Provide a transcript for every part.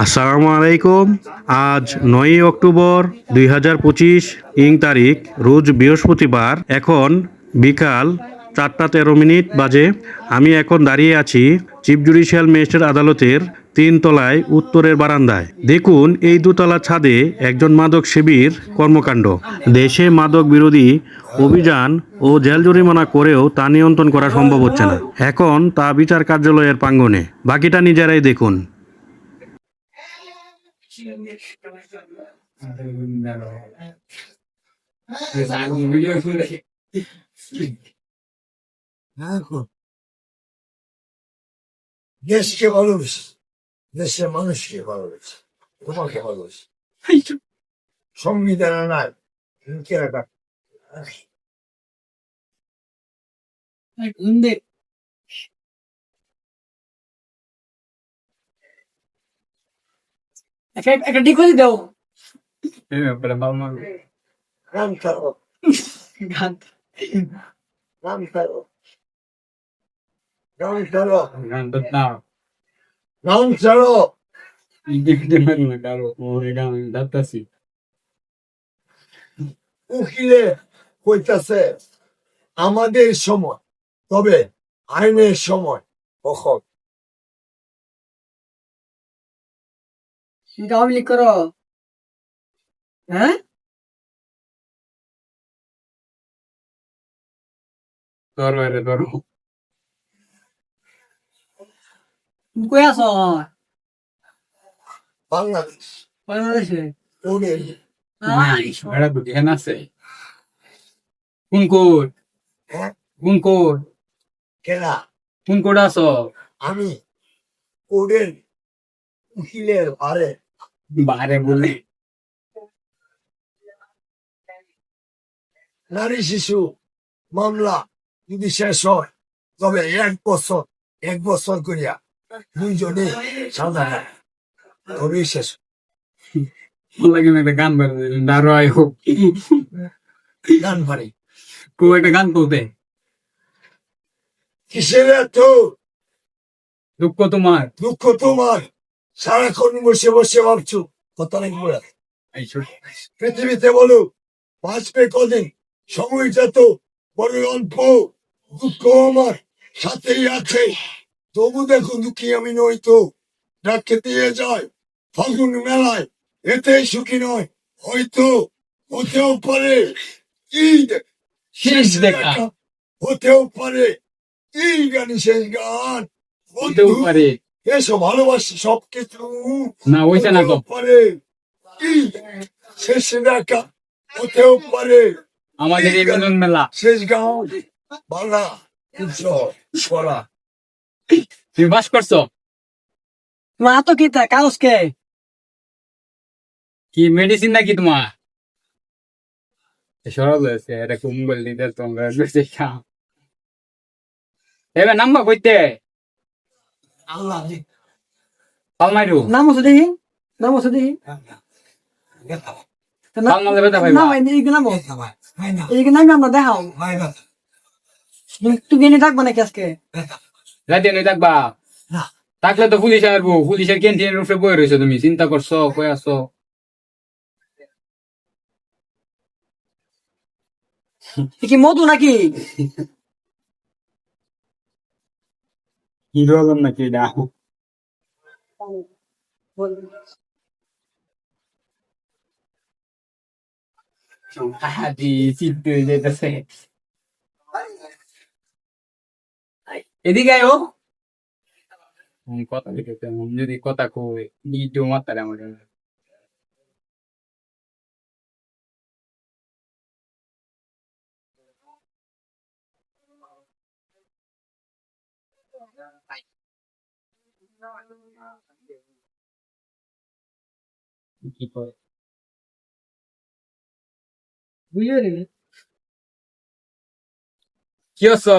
আসসালামু আলাইকুম। আজ নয়ই অক্টোবর দুই হাজার পঁচিশ ইং তারিখ, রোজ বৃহস্পতিবার। এখন বিকাল চারটা তেরো মিনিট বাজে। আমি এখন দাঁড়িয়ে আছি চিফ জুডিশিয়াল ম্যাজিস্ট্রেট আদালতের তিন তলায় উত্তরের বারান্দায়। দেখুন, এই দোতলা ছাদে একজন মাদক শিবির কর্মকাণ্ড। দেশে মাদক বিরোধী অভিযান ও জেল জরিমানা করেও তা নিয়ন্ত্রণ করা সম্ভব হচ্ছে না। এখন তা বিচার কার্যালয়ের প্রাঙ্গণে। বাকিটা নিজেরাই দেখুন। なんだろう。何無料ぐらい。なんか、Geçke varırız. Geçke manuşke varırız. Kumak varırız. Hayır. Son gidenler. Bir kere bak. Bak, önde একটা ঠিক করে দাও। নাম ছাড়ো। গান নাম ছাড়ো। নাম ছাড়ো। নাম ছাড়ো। উকিলে কইতাছে আমাদের সময় তবে আইনের সময় কখন? আওয়ামী লীগ করো। হ্যাঁ? তুমি কই আছো? বাংলাদেশ। বাংলাদেশে? ওদের কোন কোড? হ্যাঁ? কোন কোড? কেনা কোন কোড আছো? আমি ওদের উকিলের পারে বারে বলে। নারী শিশু মামলা যদি শেষ হয় তবে এক বছর এক বছর করিয়া দুইজনে সাজা হয় তবেই শেষ। একটা গান দাঁড়াই হোক। গান পারি কো একটা গান করতে কিসের এত? দুঃখ তোমার। দুঃখ তোমার। সারাক্ষণ বসে বসে ভাবছ কথা নাকি বলে। পৃথিবীতে বলো বাঁচবে কদিন? সময়টা তো বড় অল্প দুঃখ আমার সাথেই আছে। তবু দেখো দুঃখী আমি নই তো ডাকে দিয়ে যায় ফাগুন মেলায় এতে সুখী নয় হয়তো হতেও পারে ঈদ শেষ দেখা। হতেও পারে এই গানই শেষ গান হতেও পারে। এসো ভালোবাসি সবকিছু। না ওইটা না পারে? শেষ দেখা হতেও পারে? আমাদের এই বেলুন মেলা। শেষ গান বাংলা উৎসব তুমি বাস করছ? তোমার হাত কি তা কাগজ কে? কি মেডিসিন নাকি তোমার? সরল হয়েছে এটা কুম্বল দিতে তোমরা নাম্বার কইতে। আল্লাহ নাম আছে দেখি নাম আছে দেখি। থাকলে তো পুলিশ আসব পুলিশের ক্যান্টিনের উপরে বই রয়েছে তুমি। চিন্তা করছ আছো? এ কি মধু নাকি? হিরো আলম নাকি এটা হাদি চিত্ত যেতেছে এদিকে আয়ো হুম, কথা লিখেছে হুম, যদি কথা কই ভিডিও মাতারে আমার কি হচ্ছে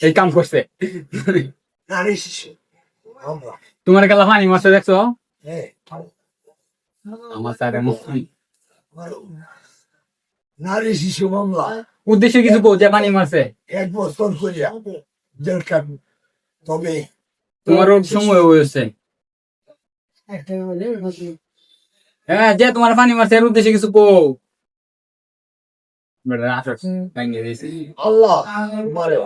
এই কাম করছে তোমার গেলা পানি মাছে দেখছ? আমার স্যারের নারী শিশু মামলা। উদ্দেশ্যে কিছু কো যে পানি মারছে। এক বছর করিয়া জেল তবে তোমার সময় হয়েছে। হ্যাঁ যে তোমার পানি মারছে এর উদ্দেশ্যে কিছু দিয়েছি। আল্লাহ মারে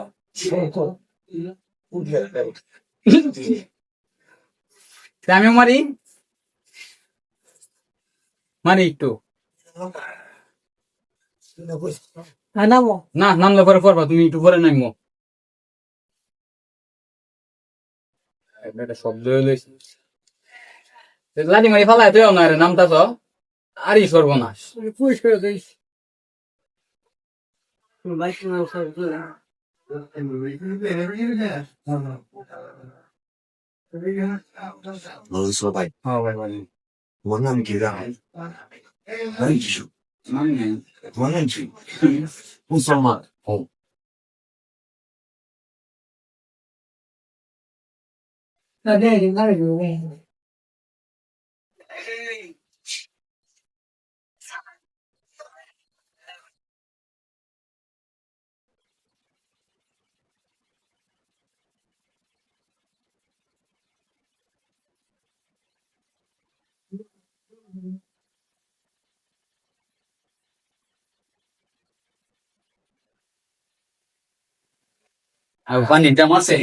আমিও মারি। মারি একটু। নামো। না নামলে পরে পড়বা তুমি একটু পরে নামো। একটা শব্দ হইলেছে লাঠি মারি ফালাই তুই না রে নামতা তো। আরই সর্বনাশ। দিস হ্যাঁ ভাই ভাই। তোমার নাম কি রাম নাম কিছু তোমার নাম কি মুসলমান ও না দে না রে আর পানিটা মারছে